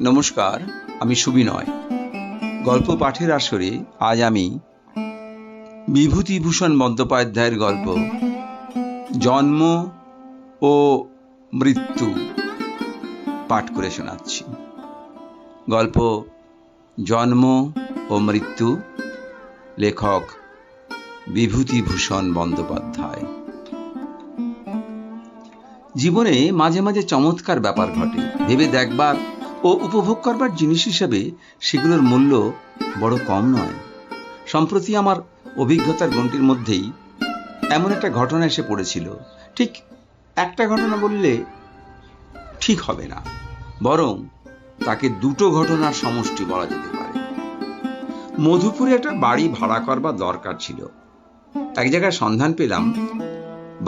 নমস্কার, আমি সুবিনয় গল্প পাঠের আসরে আজ আমি বিভূতিভূষণ বন্দ্যোপাধ্যায়ের গল্প, জন্ম ও মৃত্যু পাঠ করে শোনাচ্ছি। গল্প, জন্ম ও মৃত্যু, লেখক বিভূতিভূষণ বন্দ্যোপাধ্যায়। জীবনে মাঝে মাঝে চমৎকার ব্যাপার ঘটে। ভেবে দেখবার ও উপভোগ করবার জিনিস হিসেবে সেগুলোর মূল্য বড় কম নয়। সম্প্রতি আমার অভিজ্ঞতার গণ্ডির মধ্যেই এমন একটা ঘটনা এসে পড়েছিল। ঠিক একটা ঘটনা বললে ঠিক হবে না, বরং তাকে দুটো ঘটনার সমষ্টি বলা যেতে পারে। মধুপুরে একটা বাড়ি ভাড়া করবার দরকার ছিল। এক জায়গায় সন্ধান পেলাম,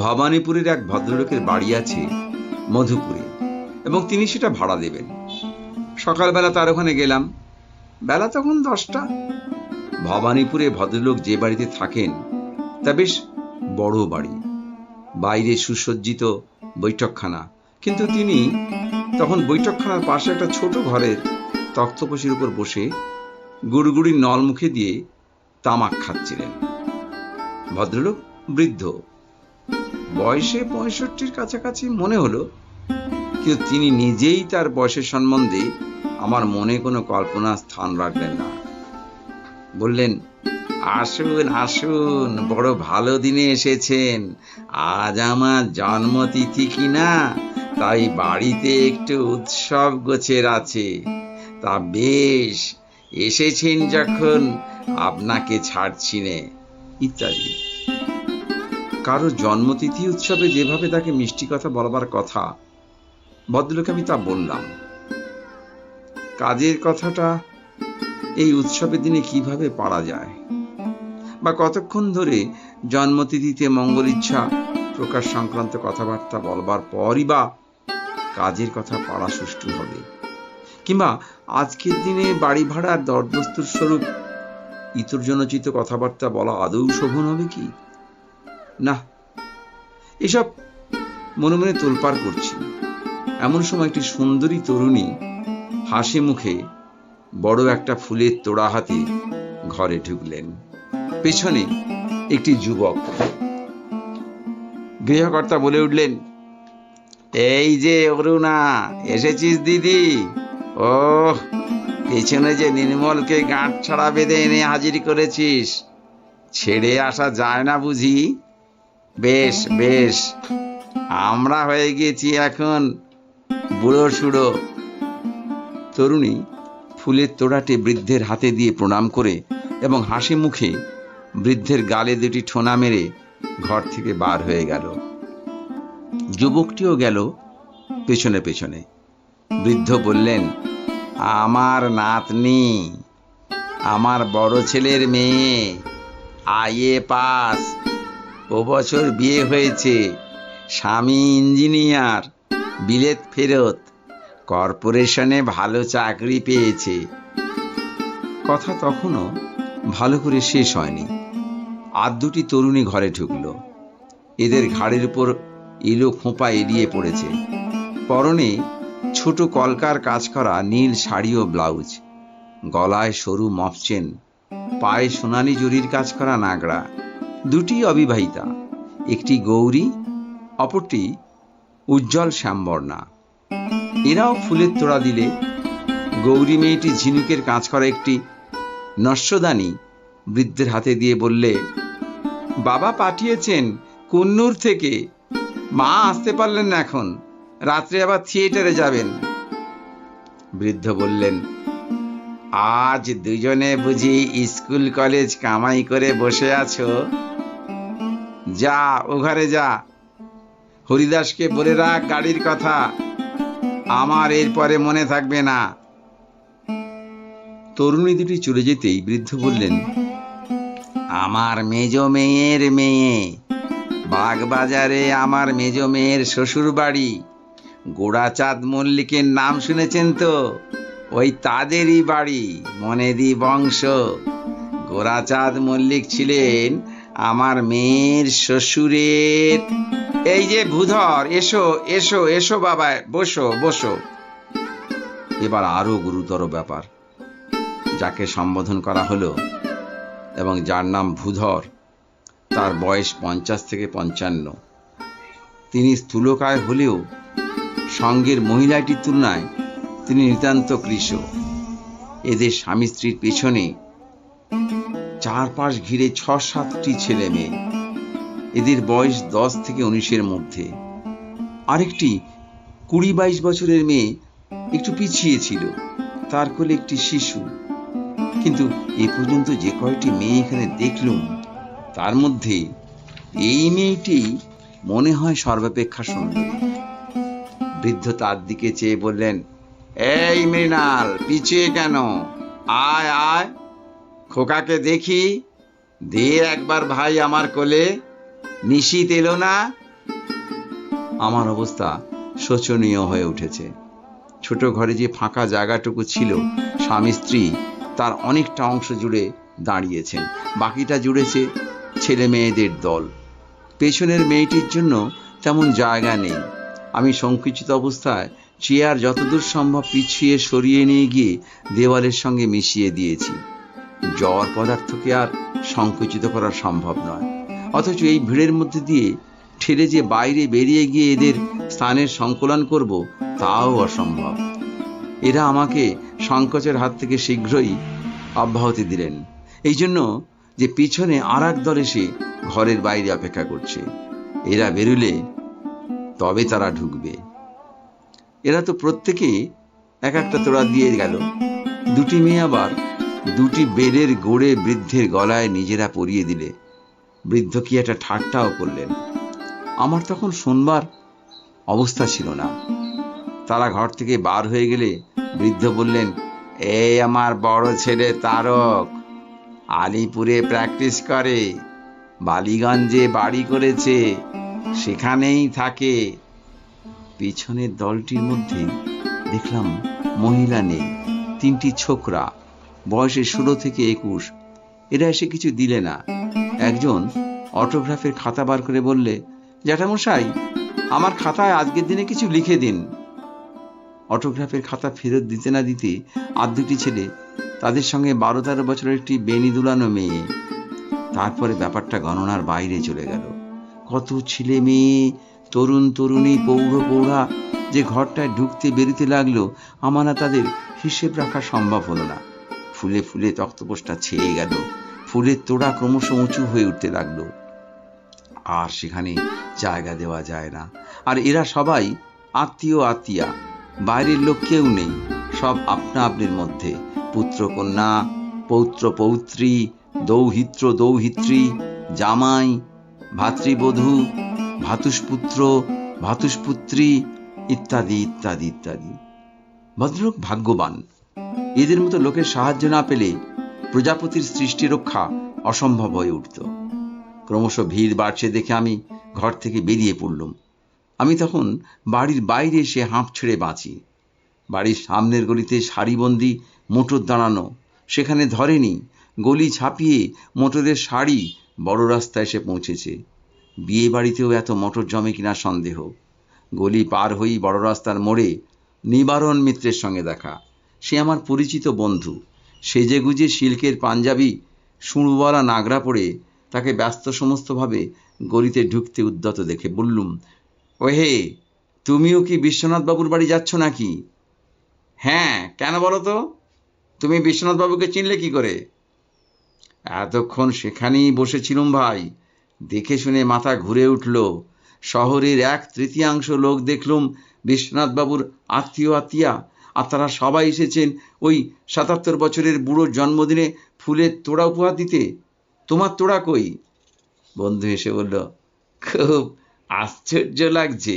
ভবানীপুরের এক ভদ্রলোকের বাড়ি আছে মধুপুরে, এবং তিনি সেটা ভাড়া দেবেন। সকালবেলা তার ওখানে গেলাম। বেলা তখন দশটা। ভবানীপুরে ভদ্রলোক যে বাড়িতে থাকেন, তা বেশ বড় বাড়ি। বাইরে সুসজ্জিত বৈঠকখানা। কিন্তু তিনি তখন বৈঠকখানার পাশে একটা ছোট ঘরের তক্তপোষের উপর বসে গুড়গুড়ি নল মুখে দিয়ে তামাক খাচ্ছিলেন। ভদ্রলোক বৃদ্ধ। বয়সে পঁয়ষট্টির কাছাকাছি মনে হলো, কিন্তু তিনি নিজেই তার বয়সের সম্বন্ধে আমার মনে কোনো কল্পনা স্থান রাখলেন না। বললেন, আসুন আসুন, বড় ভালো দিনে এসেছেন। আজ আমার জন্মতিথি কিনা, তাই বাড়িতে একটু উৎসব গোছের আছে। তা বেশ, এসেছেন যখন, আপনাকে ছাড়ছি নে। ইত্যাদি। কারও জন্মতিথি উৎসবে যেভাবে তাকে মিষ্টি কথা বলবার কথা, ভদ্রলোকে আমি তা বললাম। কাজের কথাটা এই উৎসবের দিনে কীভাবে পারা যায়? বা কতক্ষণ ধরে জন্মতিথিতে মঙ্গল ইচ্ছা প্রকাশ সংক্রান্ত কথাবার্তা বলবার পরই বা কাজের কথা পাড়া সুষ্ঠু হবে? কিংবা আজকের দিনে বাড়ি ভাড়ার দরদস্তুর স্বরূপ ইতরজনচিত কথাবার্তা বলা আদৌ শোভন হবে কি? না, এসব মনে মনে তোলপাড় করছি। এমন সময় একটি সুন্দরী তরুণী হাসি মুখে বড় একটা ফুলের তোড়া হাতে ঘরে ঢুকলেন। পেছনে একটি যুবক। গৃহকর্তা বলে উঠলেন, এই যে অরুণা, এসেছিস দিদি? ও পেছনে যে নির্মলকে গাঁট ছাড়া বেঁধে এনে হাজির করেছিস, ছেড়ে আসা যায় না বুঝি? বেশ বেশ, আমরা হয়ে গেছি এখন, বুড়ো সুড়ো তরুণী ফুলের তোড়াটে বৃদ্ধের হাতে দিয়ে প্রণাম করে এবং হাসি মুখে বৃদ্ধের গালে দুটি ঠোনা মেরে ঘর থেকে বার হয়ে গেল। যুবকটিও গেল পেছনে পেছনে। বৃদ্ধ বললেন, আমার নাতনি, আমার বড় ছেলের মেয়ে, আইএ পাস। ও বছর বিয়ে হয়েছে, স্বামী ইঞ্জিনিয়ার, বিলেত ফেরত। কর্পোরেশনে ভালো চাকরি পেয়েছে। কথা তখনও ভালো করে শেষ হয়নি। আর দুটি তরুণী ঘরে ঢুকল। এদের ঘাড়ের উপর এলো খোঁপা এড়িয়ে পড়েছে। পরনে ছোট কলকার কাজ করা নীল শাড়ি ও ব্লাউজ। গলায় সরু মফচেন পায়ে সোনালি জরির কাজ করা নাগড়া। দুটি অবিবাহিতা, একটি গৌরী, অপরটি উজ্জ্বল শ্যামবর্ণা। এরাও ফুলের তোড়া দিলে। গৌরী মেয়েটি ঝিনুকের কাজ করা একটি নস্যদানি বৃদ্ধের হাতে দিয়ে বললে, বাবা পাঠিয়েছেন কুন্নুর থেকে। মা আসতে পারলেন না এখন। রাত্রে আবার থিয়েটারে যাবেন। বৃদ্ধ বললেন, আজ দুজনে বুঝি স্কুল, কলেজ কামাই করে বসে আছো? যা, ও ঘরে যা। হরিদাসকে বলে রাখ গাড়ির কথা। আমার এরপরে মনে থাকবে না। তরুণী দুটি চলে যেতেই বৃদ্ধ বললেন, আমার মেজ মেয়ের মেয়ে, বাগবাজারে আমার মেজ মেয়ের শ্বশুর বাড়ি গোড়াচাঁদ মল্লিকের নাম শুনেছেন তো? ওই তাদেরই বাড়ি, মনেদি বংশ। গোড়াচাঁদ মল্লিক ছিলেন আমার মেয়ের শ্বশুরের। এই যে ভূধর, এসো এসো এসো বাবা, বসো বসো। এবার আরও গুরুতর ব্যাপার। যাকে সম্বোধন করা হলো এবং যার নাম ভূধর, তার বয়স পঞ্চাশ থেকে পঞ্চান্ন। তিনি স্থূলকায় হলেও সঙ্গের মহিলাটির তুলনায় তিনি নিতান্ত কৃষ এদের স্বামী স্ত্রীর পেছনে চারপাশ ঘিরে ছ সাতটি ছেলে মেয়ে। এদের বয়স দশ থেকে উনিশের মধ্যে। আরেকটি কুড়ি বাইশ বছরের মেয়ে একটু পিছিয়ে ছিল। তার কোলে একটি শিশু। কিন্তু এ পর্যন্ত যে কয়টি মেয়ে এখানে দেখলুম, তার মধ্যে এই মেয়েটি মনে হয় সর্বাপেক্ষা সুন্দরী। বৃদ্ধ তার দিকে চেয়ে বললেন, এই মৃণাল, পিছিয়ে কেন? আয় আয়। খোকাকে দেখি দে একবার ভাই আমার কোলে, নিশীত এলো না। আমার অবস্থা শোচনীয় হয়ে উঠেছে। ছোট ঘরে যে ফাঁকা জায়গাটুকু ছিল, স্বামী স্ত্রী তার অনেকটা অংশ জুড়ে দাঁড়িয়েছেন। বাকিটা জুড়েছে ছেলে মেয়েদের দল। পেছনের মেয়েটির জন্য তেমন জায়গা নেই। আমি সংকুচিত অবস্থায় চেয়ার যতদূর সম্ভব পিছিয়ে সরিয়ে নিয়ে গিয়ে দেওয়ালের সঙ্গে মিশিয়ে দিয়েছি। জ্বর পদার্থকে আর সংকুচিত করা সম্ভব নয়। অথচ এই ভিড়ের মধ্যে দিয়ে ঠেলে যে বাইরে বেরিয়ে গিয়ে এদের স্থানের সংকলন করব, তাও অসম্ভব। এরা আমাকে সংকোচের হাত থেকে শীঘ্রই অব্যাহতি দিলেন। এই জন্য যে পিছনে আর এক দল এসে ঘরের বাইরে অপেক্ষা করছে। এরা বেরুলে তবে তারা ঢুকবে। এরা তো প্রত্যেকে এক একটা তোড়া দিয়ে গেল। দুটি মেয়ে আবার দুটি বেলের গোড়ে বৃদ্ধের গলায় নিজেরা পরিয়ে দিলে। বৃদ্ধ কি একটা ঠাট্টাও করলেন। আমার তখন শুনবার অবস্থা ছিল না। তারা ঘর থেকে বার হয়ে গেলে বৃদ্ধ বললেন, এই আমার বড় ছেলে তারক, আলিপুরে প্র্যাকটিস করে, বালিগঞ্জে বাড়ি করেছে, সেখানেই থাকে। পিছনের দলটির মধ্যে দেখলাম মহিলা নেই, তিনটি ছোকরা। বয়সে ষোলো থেকে একুশ। এরা এসে কিছু দিলে না। একজন অটোগ্রাফের খাতা বার করে বললে জ্যাঠামশাই আমার খাতায় আজকের দিনে কিছু লিখে দিন। অটোগ্রাফের খাতা ফেরত দিতে না দিতে আর দুটি ছেলে তাদের সঙ্গে বারো তেরো বছরের একটি বেনি দুলানো মেয়ে। তারপরে ব্যাপারটা গণনার বাইরে চলে গেল। কত ছেলে মেয়ে তরুণ তরুণী পৌর পৌরা যে ঘরটায় ঢুকতে বেরোতে লাগল আমার তাদের হিসেব রাখা সম্ভব হলো না। ফুলে ফুলে তক্তপোষটা ছেয়ে গেল। ফুলের তোড়া ক্রমশ উঁচু হয়ে উঠতে লাগল। আর সেখানে জায়গা দেওয়া যায় না। আর এরা সবাই আত্মীয় আত্মীয়া, বাইরের লোক কেউ নেই, সব আপনা আপনির মধ্যে। পুত্র কন্যা পৌত্র পৌত্রী, দৌহিত্র দৌহিত্রী, জামাই, ভাতৃবধূ, ভাতুষপুত্র, ভাতুষপুত্রী, ইত্যাদি ইত্যাদি ইত্যাদি। ভদ্রলোক ভাগ্যবান। এদের মতো লোকের সাহায্য না পেলে প্রজাপতির সৃষ্টি রক্ষা অসম্ভব হয়ে উঠত। ক্রমশ ভিড় বাড়ছে দেখে আমি ঘর থেকে বেরিয়ে পড়লুম। আমি তখন বাড়ির বাইরে এসে হাঁপ ছেড়ে বাঁচি। বাড়ির সামনের গলিতে সারিবন্দি মোটর দাঁড়ানো, সেখানে ধরেনি গলি ছাপিয়ে মোটরের শাড়ি বড় রাস্তায় এসে পৌঁছেছে। বিয়ে বাড়িতেও এত মোটর জমে কিনা সন্দেহ। গলি পার হয়েই বড় রাস্তার মোড়ে নিবারণ মিত্রের সঙ্গে দেখা। সে আমার পরিচিত বন্ধু। সেজে গুজে সিল্কের পাঞ্জাবি সুঁড়ওয়ালা নাগরা পড়ে তাকে ব্যস্ত সমস্তভাবে গলিতে ঢুকতে উদ্যত দেখে বললুম, ওহে, তুমিও কি বিশ্বনাথ বাবুর বাড়ি যাচ্ছ নাকি? হ্যাঁ কেন বলো তো? তুমি বিশ্বনাথ বাবুকে চিনলে কি করে? এতক্ষণ সেখানেই বসেছিলুম ভাই। দেখে শুনে মাথা ঘুরে উঠল। শহরের এক তৃতীয়াংশ লোক দেখলুম বিশ্বনাথ বাবুর আত্মীয় আত্মীয়া আর তারা সবাই এসেছেন ওই সাতাত্তর বছরের বুড়োর জন্মদিনে ফুলের তোড়া উপহার দিতে। তোমার তোড়া কই? বন্ধু এসে বলল, খুব আশ্চর্য লাগছে।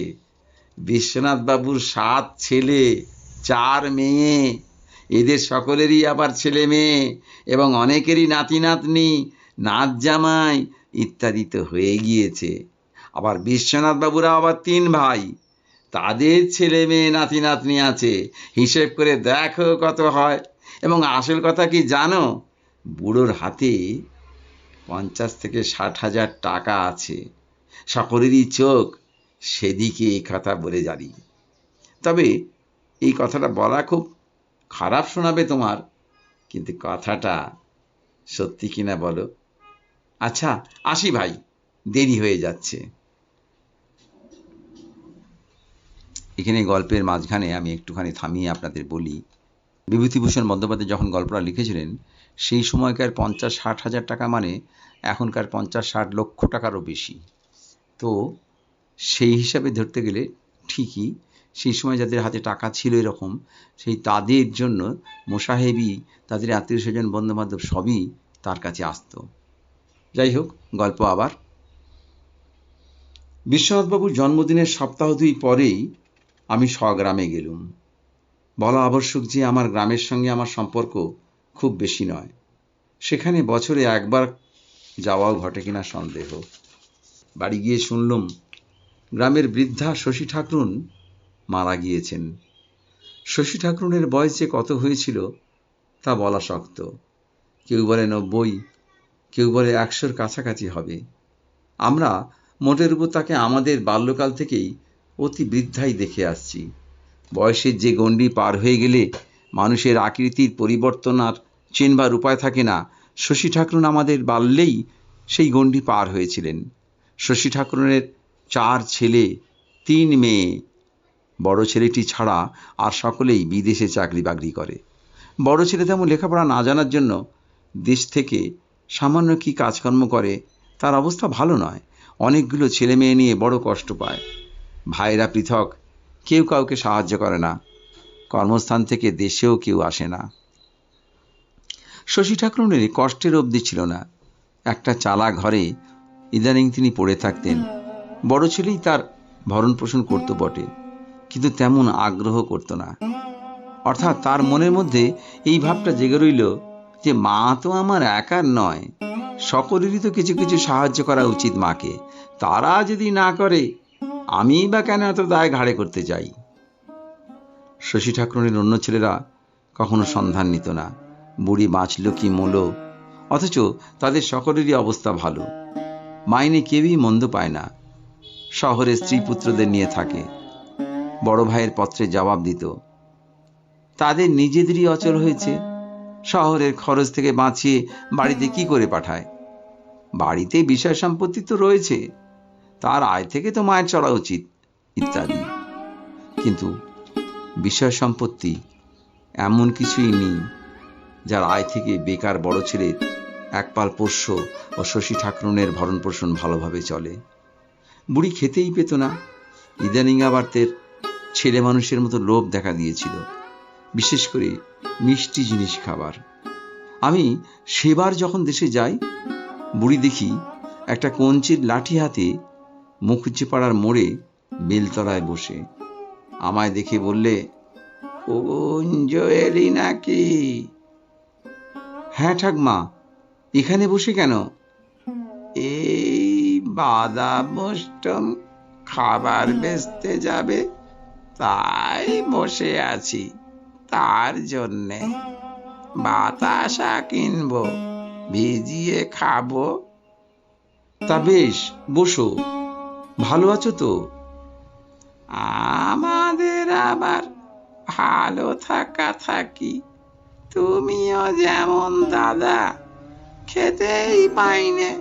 বিশ্বনাথ বাবুর সাত ছেলে, চার মেয়ে, এদের সকলেরই আবার ছেলে মেয়ে এবং অনেকেরই নাতি নাতনি, নাত জামাই ইত্যাদি তো হয়ে গিয়েছে। আবার বিশ্বনাথ বাবুরা আবার তিন ভাই। তাদের ছেলে মেয়ে নাতি নাতনি আছে। হিসেব করে দেখো কত হয়। এবং আসল কথা কি জানো? বুড়োর হাতে পঞ্চাশ থেকে ষাট হাজার টাকা আছে। সকলেরই চোখ সেদিকে এই কথা বলে জানি। তবে এই কথাটা বলা খুব খারাপ শোনাবে তোমার। কিন্তু কথাটা সত্যি কিনা বলো? আচ্ছা আসি ভাই, দেরি হয়ে যাচ্ছে। এখানে গল্পের মাঝখানে আমি একটুখানি থামিয়ে আপনাদের বলি। বিভূতিভূষণ বন্দ্যোপাধ্যায় যখন গল্পটা লিখেছিলেন, সেই সময়কার পঞ্চাশ ষাট হাজার টাকা মানে এখনকার পঞ্চাশ ষাট লক্ষ টাকারও বেশি। তো সেই হিসাবে ধরতে গেলে ঠিকই সেই সময় যাদের হাতে টাকা ছিল এরকম, সেই তাদের জন্য মোসাহেবি তাদের আত্মীয় স্বজন, বন্ধুবান্ধব সবই তার কাছে আসতো। যাই হোক, গল্প আবার। বিশ্বনাথবাবুর জন্মদিনের সপ্তাহ দুই পরেই আমি স্বগ্রামে গেলুম। বলা আবশ্যক যে আমার গ্রামের সঙ্গে আমার সম্পর্ক খুব বেশি নয়। সেখানে বছরে একবার যাওয়াও ঘটে কিনা সন্দেহ। বাড়ি গিয়ে শুনলুম, গ্রামের বৃদ্ধা শশী ঠাকরুন মারা গিয়েছেন। শশী ঠাকরুনের বয়স যে কত হয়েছিল তা বলা শক্ত। কেউ বলে নব্বই, কেউ বলে একশোর কাছাকাছি হবে। আমরা মোটের উপর তাকে আমাদের বাল্যকাল থেকেই অতি বৃদ্ধাই দেখে আসছি। বয়সের যে গণ্ডি পার হয়ে গেলে মানুষের আকৃতির পরিবর্তন আর চেনবার উপায় থাকে না। শশী ঠাকুরন আমাদের বাল্যেই সেই গণ্ডি পার হয়েছিলেন। শশী ঠাকুরনের চার ছেলে, তিন মেয়ে। বড় ছেলেটি ছাড়া আর সকলেই বিদেশে চাকরি বাকরি করে। বড় ছেলে তেমন লেখাপড়া না জানার জন্য দেশ থেকে সামান্য কি কাজকর্ম করে, তার অবস্থা ভালো নয়। অনেকগুলো ছেলে মেয়ে নিয়ে বড় কষ্ট পায়। ভাইরা পৃথক, কেউ কাউকে সাহায্য করে না। কর্মস্থান থেকে দেশেও কেউ আসে না। শশী ঠাকুরনের কষ্টের অবধি ছিল না। একটা চালা ঘরে ইদানিং তিনি পড়ে থাকতেন। বড় ছেলেই তার ভরণ পোষণ করতো বটে, কিন্তু তেমন আগ্রহ করতো না। অর্থাৎ তার মনের মধ্যে এই ভাবটা জেগে রইল যে মা তো আমার একার নয়। সকলেরই তো কিছু কিছু সাহায্য করা উচিত মাকে। তারা যদি না করে আমি বা কেন এত দায় ঘাড়ে করতে যাই? শশী ঠাকুরের অন্য ছেলেরা কখনো সন্ধান নিত না। বুড়ি বাঁচল কি মলো? অথচ তাদের সকলেরই অবস্থা ভালো। মাইনে কেউই মন্দ পায় না। শহরে স্ত্রী পুত্রদের নিয়ে থাকে। বড় ভাইয়ের পত্রে জবাব দিত। তাদের নিজেদেরই অচল হয়েছে। শহরের খরচ থেকে বাঁচিয়ে বাড়িতে কি করে পাঠায়? বাড়িতে বিষয় সম্পত্তি তো রয়েছে। তার আয় থেকে তো মায়ের চড়া উচিত, ইত্যাদি। কিন্তু বিষয় সম্পত্তি এমন কিছুই নেই, যার আয় থেকে বেকার বড় ছেলের একপাল পোষ্য ও শশী ঠাকুরনের ভরণ পোষণ ভালোভাবে চলে। বুড়ি খেতেই পেত না। ইদানিং আবার তের ছেলে মানুষের মতো লোভ দেখা দিয়েছিল, বিশেষ করে মিষ্টি জিনিস খাবার। আমি সেবার যখন দেশে যাই, বুড়ি দেখি একটা কঞ্চির লাঠি হাতে মুখুজ্জেপাড়ার মোড়ে বেলতলায় বসে। আমায় দেখে বললে কুঞ্জ এলি নাকি? হ্যাঁ ঠাকমা, এখানে বসে কেন? এই বাদাম অষ্টম খাবার বেচতে যাবে, তাই বসে আছি, তার জন্যে। বাতাসা কিনবো, ভিজিয়ে খাব। তা বেশ, বসো। ভালো আছো তো? আমাদের আবার ভালো থাকা থাকি। তুমিও যেমন দাদা, খেতেই পাইনে।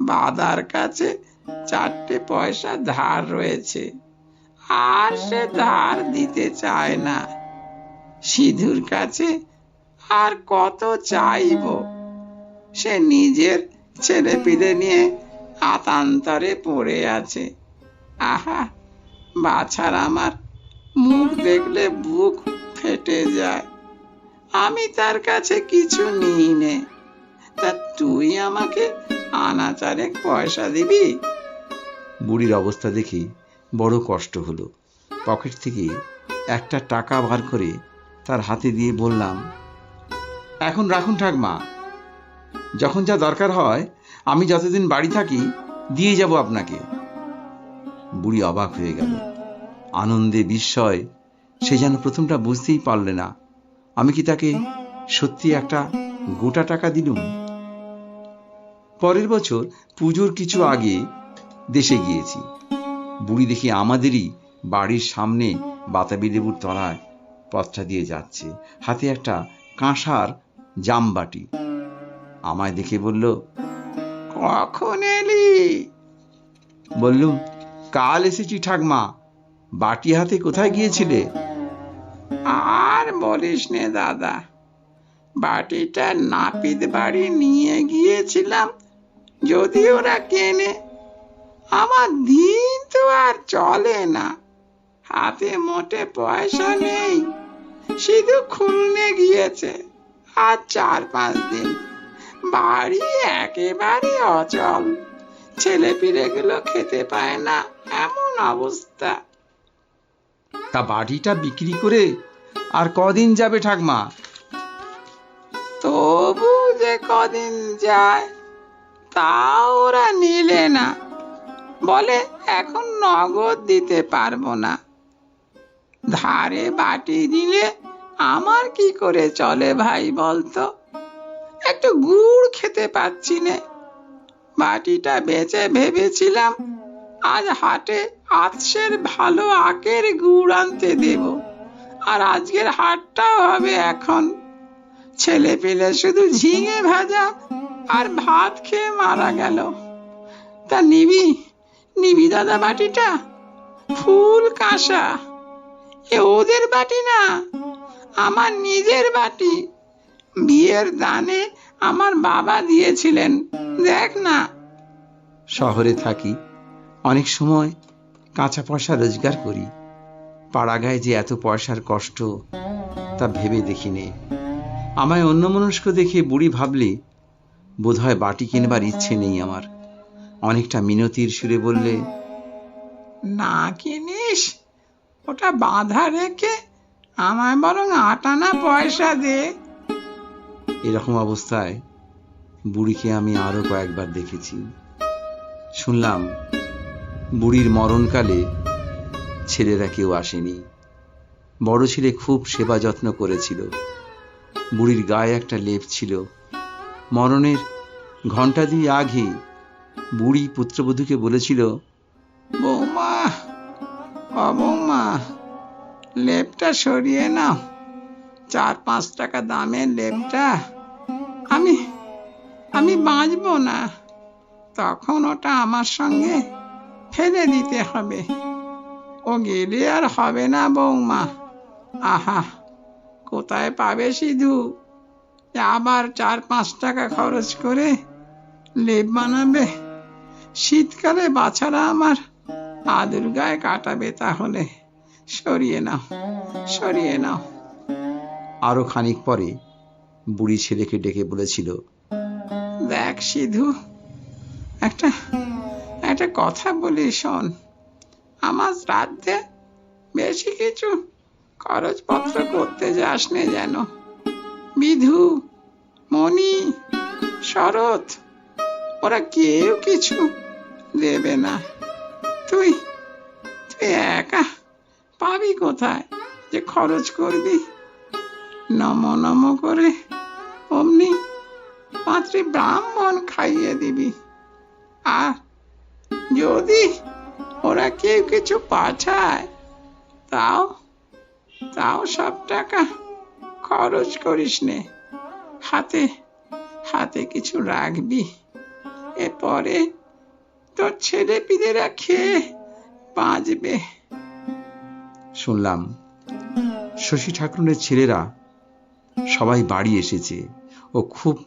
বাদার কাছে চারটে পয়সা ধার রয়েছে, আর সে ধার দিতে চায় না। সিধুর কাছে আর কত চাইব? সে নিজের ছেলে পিলে নিয়ে আতান্তরে পড়ে আছে। আহা, বাছার আমার মুখ দেখলে বুক ফেটে যায়। আমি তার কাছে কিছু নিই নে। তা তুই আমাকে আনা চারেক পয়সা দিবি? বুড়ির অবস্থা দেখি বড় কষ্ট হলো। পকেট থেকে একটা টাকা বার করে তার হাতে দিয়ে বললাম, এখন রাখুন ঠাকমা। যখন যা দরকার হয় আমি যতদিন বাড়ি থাকি, দিয়ে যাব আপনাকে। বুড়ি অবাক হয়ে গেল। আনন্দে বিস্ময়, সে যেন প্রথমটা বুঝতেই পারলে না। আমি কি তাকে সত্যি একটা গোটা টাকা দিলুম? পরের বছর পুজোর কিছু আগে দেশে গিয়েছি। বুড়ি দেখি আমাদেরই বাড়ির সামনে বাতাবি লেবুর তলায় পথটা দিয়ে যাচ্ছে। হাতে একটা কাঁসার জামবাটি। আমায় দেখে বলল কখন এলি? বললুম কাল এসেছি ঠাকমা। বাটি হাতে কোথায় গিয়েছিলে? আর বলিস নে দাদা বাটিটা নাপিত বাড়ি নিয়ে গিয়েছিলাম যদি ওরা কেনে। আমার দিন তো আর চলে না হাতে মোটে পয়সা নেই শুধু খুলনে গিয়েছে আর চার পাঁচ দিন বাড়ি একেবারে অচল। ছেলে পিলেগুলো খেতে পায় না এমন অবস্থা। তা বাড়িটা বিক্রি করে আর কদিন যাবে ঠাকমা? তবু যে কদিন যায় তা ওরা নিলে না। বলে এখন নগদ দিতে পারব না। ধারে বাটি দিলে আমার কি করে চলে ভাই বলতো? একটু গুড় খেতে পাচ্ছি নে। বাটিটা বেচে ভেবেছিলাম আজ হাটে আতসের ভালো আখের গুড় আনতে দেব, আর আজকের হাটটাও হবে এখন। ছেলে পেলে শুধু ঝিঙে ভাজা আর ভাত খেয়ে মারা গেল। তা নিবি নিবি দাদা বাটিটা? ফুল কাঁসা। এ ওদের বাটি না, আমার নিজের বাটি। বিয়ের দানে আমার বাবা দিয়েছিলেন। দেখ না। শহরে থাকি অনেক সময় কাঁচা পয়সা রোজগার করি। পাড়াগায় যে এত পয়সার কষ্ট তা ভেবে দেখিনি। আমায় অন্যমনস্ক দেখে বুড়ি ভাবলে বোধহয় বাটি কিনবার ইচ্ছে নেই আমার। অনেকটা মিনতির সুরে বললে না কিনিস ওটা বাঁধা রেখে আমায় বরং আটানা পয়সা দে। এরকম অবস্থায় বুড়িকে আমি আরও কয়েকবার দেখেছি। শুনলাম, বুড়ির মরণকালে ছেলেরা কেউ আসেনি। বড় ছেলে খুব সেবা যত্ন করেছিল। বুড়ির গায়ে একটা লেপ ছিল। মরণের ঘণ্টা দিয়ে আগে বুড়ি পুত্রবধূকে বলেছিল, বৌমা ও বৌমা, লেপটা সরিয়ে নাও। চার পাঁচ টাকা দামের লেপটা। আমি আমি বাঁচবো না। তখন ওটা আমার সঙ্গে ফেলে দিতে হবে। ও গেলে আর হবে না বৌমা। আহা, কোথায় পাবে সিধু? আবার চার পাঁচ টাকা খরচ করে লেপ বানাবে। শীতকালে বাছারা আমার আদুর গায়ে কাটাবে তাহলে। সরিয়ে নাও সরিয়ে নাও। আরও খানিক পরে বুড়ি ছেলেকে ডেকে বলেছিল, দেখ সিধু, একটা একটা কথা বলি শোন। আমার রাতে বেশি কিছু খরচপত্র করতে যাস নে যেন। বিধু, মণি, শরৎ, ওরা কেউ কিছু দেবে না। তুই তুই একা পাবি কোথায়? যে খরচ করবি নম নম করে অমনি পাঁচটি ব্রাহ্মণ খাইয়ে দিবি। আর যদি ওরা কেউ কিছু পাঠায়, তাও তাও সব টাকা খরচ করিস নে। হাতে হাতে কিছু রাখবি। এরপরে তোর ছেলে পিলেরা খেয়ে বাঁচবে। শুনলাম। শশী ঠাকুরের ছেলেরা সবাই বাড়ি এসেছে ও খুব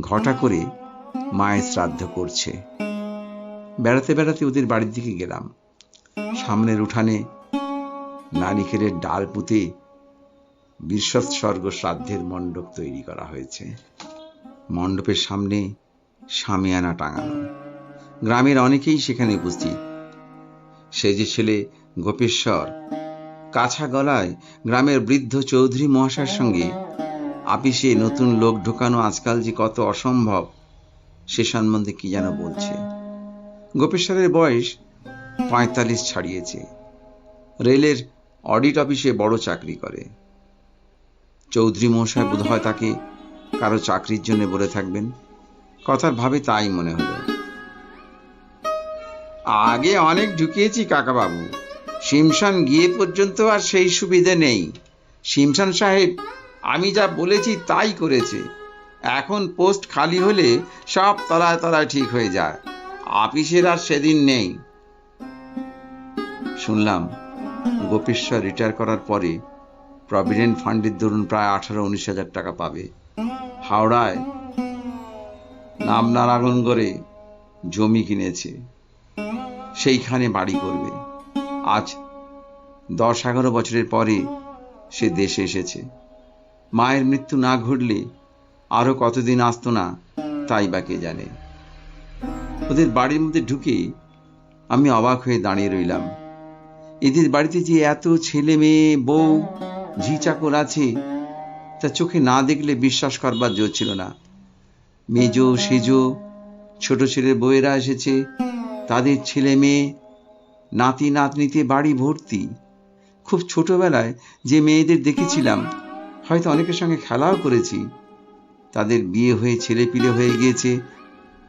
ঘটা করে মায়ের শ্রাদ্ধ করছে। বেড়াতে বেড়াতে ওদের বাড়ির দিকে গেলাম। সামনের উঠানে নারিকেলের ডাল পুঁতে বিশ্বৎসর্গ শ্রাদ্ধের মণ্ডপ তৈরি করা হয়েছে। মণ্ডপের সামনে সামিয়ানা টাঙানো। গ্রামের অনেকেই সেখানে উপস্থিত। সে যে ছেলে গোপেশ্বর, কাছা গলায় গ্রামের বৃদ্ধ চৌধুরী মহাশয়ের সঙ্গে আপিসে নতুন লোক ঢোকানো আজকাল যে কত অসম্ভব, সে সম্বন্ধে কি যেন বলছে। গোপেশ্বরের বয়স পঁয়তাল্লিশ ছাড়িয়েছে। রেলের অডিট অফিসে বড় চাকরি করে। চৌধুরী মহাশয় বোধ হয় তাকে কারও চাকরির জন্য বলে থাকবেন। কথার ভাবে তাই মনে হলো। আগে অনেক ঢুকিয়েছি কাকাবাবু। শিমশান গিয়ে পর্যন্ত আর সেই সুবিধে নেই। শিমশান সাহেব আমি যা বলেছি তাই করেছে। এখন পোস্ট খালি হলে সব তলায় তলায় ঠিক হয়ে যায়। আপিসের আর সেদিন নেই। শুনলাম, গোপেশ্বর রিটায়ার করার পরে প্রভিডেন্ট ফান্ডের দরুন প্রায় আঠারো, উনিশ হাজার টাকা পাবে। হাওড়ায় নামনারায়ণগড়ে জমি কিনেছে। সেইখানে বাড়ি করবে। আজ দশ এগারো বছরের পরে সে দেশে এসেছে। মায়ের মৃত্যু না ঘটলে আরও কতদিন আসতো না, তাই বা কে জানে। ওদের বাড়ির মধ্যে ঢুকে আমি অবাক হয়ে দাঁড়িয়ে রইলাম। এদের বাড়িতে যে এত ছেলে মেয়ে, বউ, ঝি চাকর আছে, তা চোখে না দেখলে বিশ্বাস করবার জোর ছিল না। মেজ, সেজ, ছোট ছেলের বউয়েরা এসেছে, তাদের ছেলে মেয়ে নাতি নাতনিতে বাড়ি ভর্তি। খুব ছোটবেলায় যে মেয়েদের দেখেছিলাম হয়তো অনেকের সঙ্গে খেলাও করেছি। তাদের বিয়ে হয়ে ছেলে পিলে হয়ে গিয়েছে,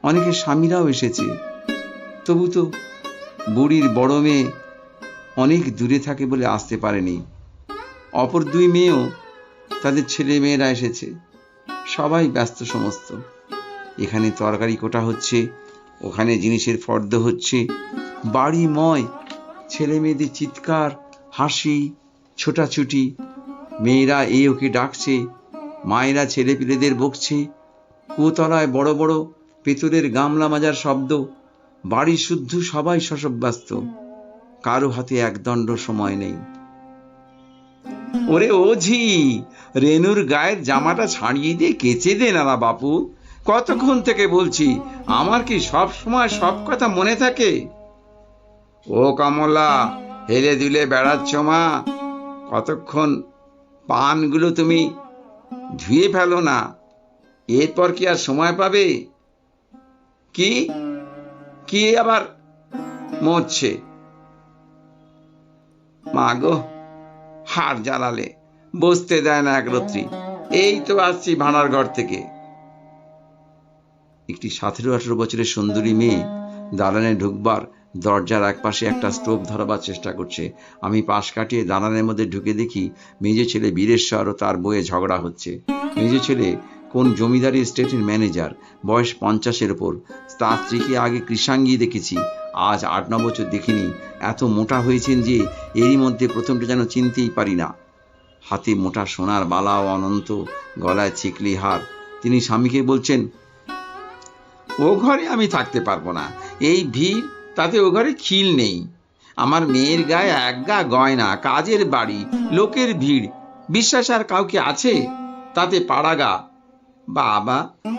অনেকের স্বামীরাও এসেছে। তবু তো বুড়ির বড় মেয়ে অনেক দূরে থাকে বলে আসতে পারেনি। অপর দুই মেয়েও তাদের ছেলে মেয়েরা এসেছে। সবাই ব্যস্ত সমস্ত। এখানে তরকারি কোটা হচ্ছে, ওখানে জিনিসের ফর্দ হচ্ছে। বাড়িময় ছেলে মেয়েদের চিৎকার, হাসি, ছোটাছুটি মেয়েরা এ ওকে ডাকছে, মায়েরা ছেলে পিলেদের বকছে, কুতলায় বড় বড় পেতলের গামলা মাজার শব্দ, বাড়ি শুদ্ধ সবাই শশব্যস্ত কারও হাতে একদণ্ড সময় নেই। ওরে ও ঝি রেনুর গায়ের জামাটা ছাড়িয়ে দিয়ে কেচে দে না বাপু, কতক্ষণ থেকে বলছি, আমার কি সব সময় সব কথা মনে থাকে? ও কমলা, হেলে দুলে বেড়াচ্ছ মা, কতক্ষণ পানগুলো তুমি ধুয়ে ফেলো না। এরপর কি আর সময় পাবে? কি? কি আবার মরছে? মা গো, হাড় জ্বালালে, বসতে দেয় না একরত্রি এই তো আসছি ভাড়ার ঘর থেকে। একটি সতেরো আঠেরো বছরের সুন্দরী মেয়ে দালানে ঢুকবার দরজার একপাশে একটা স্টোভ ধরাবার চেষ্টা করছে। আমি পাশ কাটিয়ে দালানের মধ্যে ঢুকে দেখি মেজো ছেলে বীরেশ্বর ও তার বইয়ে ঝগড়া হচ্ছে। মেজে ছেলে কোন জমিদারি স্টেটের ম্যানেজার বয়স পঞ্চাশের ওপর। তার স্ত্রীকে আগে কৃষাঙ্গী দেখেছি। আজ আট ন বছর দেখিনি। এত মোটা হয়েছেন যে এরই মধ্যে প্রথমটা যেন চিনতেই পারি না। হাতে মোটা সোনার বালা ও অনন্ত গলায় ছিকলি হার। তিনি স্বামীকে বলছেন, ও ঘরে আমি থাকতে পারব না। এই ভিড় তাতে ও ঘরে খিল নেই। আমার মেয়ের গায়ে এক গা গয়না, কাজের বাড়ি, লোকের ভিড়। বিশ্বাস আর কাউকে আছে? তাতে পাড়াগা বাবা,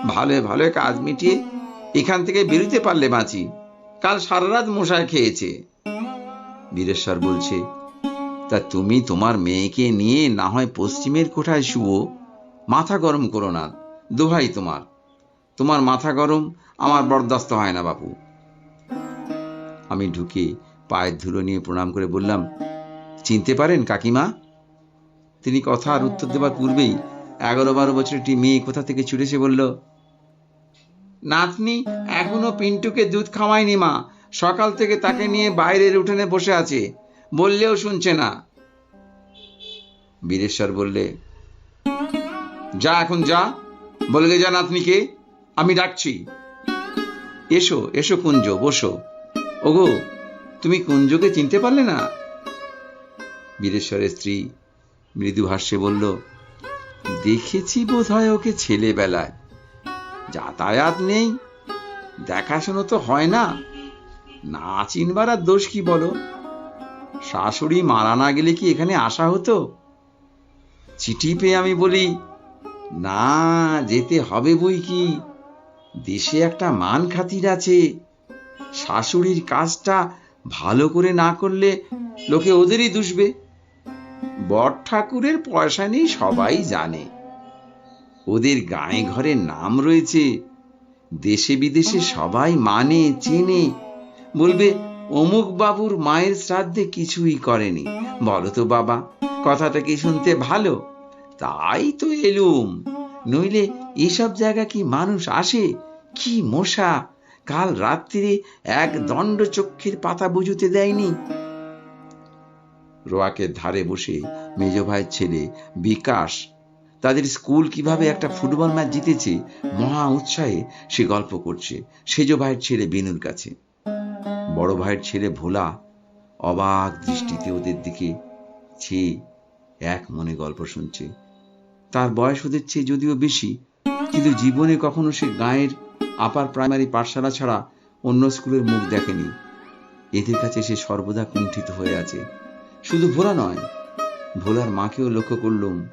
ভালো ভালো কাজ মিটিয়ে এখান থেকে বেরোতে পারলে বাঁচি। কাল সারা রাত মশায় খেয়েছে। বীরেশ্বর বলছে, তা তুমি তোমার মেয়েকে নিয়ে না হয় পশ্চিমের কোঠায় শুও মাথা গরম করো না, দোহাই তোমার। তোমার মাথা গরম, আমার বরদাস্ত হয় না বাপু। আমি ঢুকে, পায়ের ধুলো নিয়ে প্রণাম করে বললাম, চিনতে পারেন কাকিমা? তিনি কথা আর উত্তর দেবার পূর্বেই এগারো বারো বছর একটি মেয়ে কোথা থেকে ছুটেছে বলল, নাতনি এখনও পিন্টুকে দুধ খাওয়ায়নি মা, সকাল থেকে তাকে নিয়ে বাইরের উঠোনে বসে আছে, বললেও শুনছে না। বীরেশ্বর বললে, যা এখন যা বলে যা নাতনিকে, আমি ডাকছি। এসো এসো কুঞ্জ, বসো। ওগো, তুমি কুঞ্জকে চিনতে পারলে না? বীরেশ্বরের স্ত্রী মৃদু হাস্যে বলল, দেখেছি বোধ হয় ওকে ছেলেবেলায়। যাতায়াত নেই, দেখাশোনা তো হয় না। না চিনবার আর দোষ কি বলো? শাশুড়ি মারা না গেলে কি এখানে আসা হতো? চিঠি পেয়ে আমি বলি, না, যেতে হবে বই কি? দেশে একটা মান খাতির আছে শাশুড়ির কাজটা ভালো করে না করলে লোকে ওদেরই দুষবে। বট ঠাকুরের পয়সা নেই সবাই জানে। ওদের গায়ে ঘরে নাম রয়েছে। দেশে বিদেশে সবাই মানে চেনে। বলবে, অমুক বাবুর মায়ের শ্রাদ্ধে কিছুই করেনি। বলো তো বাবা, কথাটা কি শুনতে ভালো? তাই তো এলুম। নইলে এসব জায়গা কি মানুষ আসে? কি মশা? কাল রাত্রিরে এক দণ্ড চক্ষের পাতা বুঝুতে দেয়নি। রোয়াকের ধারে বসে মেজ ভাইয়ের ছেলে বিকাশ তাদের স্কুল কীভাবে একটা ফুটবল ম্যাচ জিতেছে মহা উৎসাহে সে গল্প করছে সেজ ভাইয়ের ছেলে বিনুর কাছে। বড় ভাইয়ের ছেলে ভোলা অবাক দৃষ্টিতে ওদের দিকে চেয়ে এক মনে গল্প শুনছে। তার বয়স ওদের চেয়ে যদিও বেশি কিন্তু জীবনে কখনো সে গাঁয়ের আপার প্রাইমারি পাঠশালা ছাড়া অন্য স্কুলের মুখ দেখেনি। এদের কাছে সে সর্বদা কুণ্ঠিত হয়ে আছে। শুধু ভোলা নয়, ভোলার মাকেও লক্ষ্য করলুম।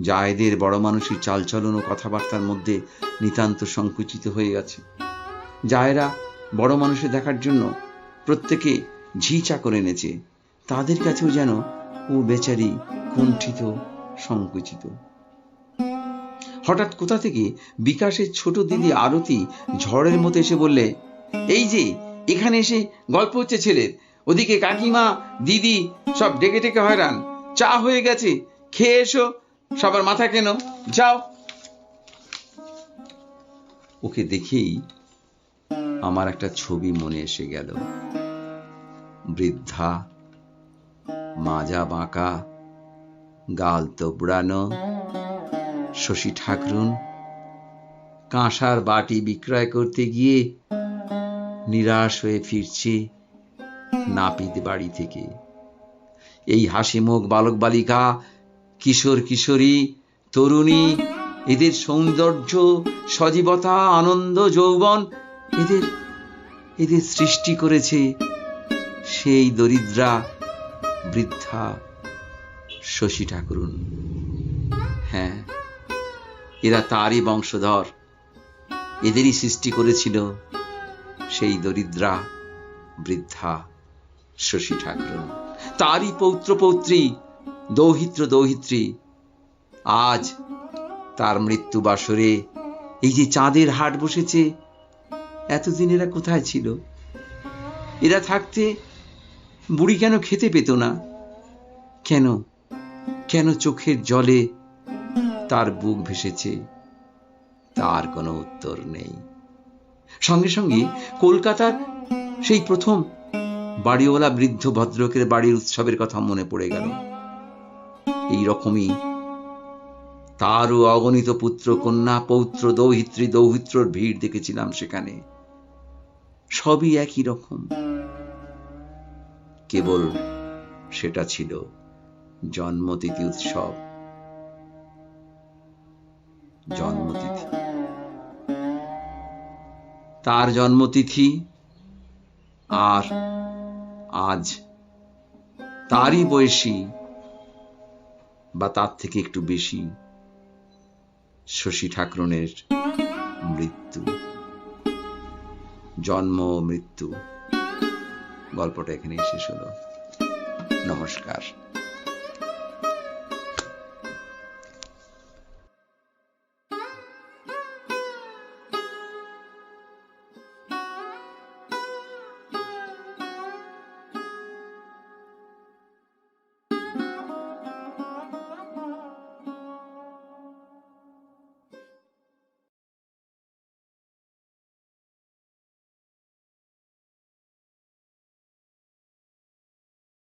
যা এদের বড় মানুষের চালচলন ও কথাবার্তার মধ্যে নিতান্ত সংকুচিত হয়ে গেছে। যা এরা বড় মানুষের দেখার জন্য প্রত্যেকে ঝি চাকর এনেছে, তাদের কাছেও যেন ও বেচারি কুণ্ঠিত, সংকুচিত। হঠাৎ কোথা থেকে বিকাশের ছোট দিদি আরতি ঝড়ের মতো এসে বললে, এই যে, এখানে এসে গল্প হচ্ছে ছেলের। ওদিকে কাকিমা, দিদি সব ডেকে ডেকে হয়রান। চা হয়ে গেছে, খেয়ে এসো। সবার মাথা কেন? যাও। ওকে দেখেই আমার একটা ছবি মনে এসে গেল। বৃদ্ধা, মাজা বাঁকা, গাল তোবড়ানো শশী ঠাকরুন। কাঁসার বাটি বিক্রয় করতে গিয়ে নিরাশ হয়ে ফিরছে নাপিত বাড়ি থেকে। এই হাসি মুখ বালক বালিকা, কিশোর কিশোরী, তরুণী, এদের সৌন্দর্য, সজীবতা, আনন্দ, যৌবন এদের এদের সৃষ্টি করেছে সেই দরিদ্রা বৃদ্ধা শশী ঠাকুরুন। হ্যাঁ এরা তারই বংশধর। এদেরই সৃষ্টি করেছিল সেই দরিদ্রা বৃদ্ধা শশী ঠাকুরুন তারই পৌত্র পৌত্রী দৌহিত্র দৌহিত্রী। আজ তার মৃত্যু বাসরে এই যে চাঁদের হাট বসেছে, এতদিন এরা কোথায় ছিল? এরা থাকতে বুড়ি কেন খেতে পেত না? কেন কেন চোখের জলে তার বুক ভেসেছে। তার কোনো উত্তর নেই। সঙ্গে সঙ্গে কলকাতার সেই প্রথম বাড়িওয়ালা বৃদ্ধ ভদ্রকের বাড়ির উৎসবের কথা মনে পড়ে গেল। এই রকমই তারও অগণিত পুত্র, কন্যা, পৌত্র, দৌহিত্রী, দৌহিত্রর ভিড় দেখেছিলাম সেখানে। সবই একই রকম। কেবল সেটা ছিল জন্মতিথি উৎসব। জন্মতিথি। তার জন্মতিথি আর আজ। তারই বয়সী বা তার থেকে একটু বেশি শশী ঠাকুরনের মৃত্যু। জন্ম ও মৃত্যু। গল্পটা এখানেই শেষ হলো। নমস্কার।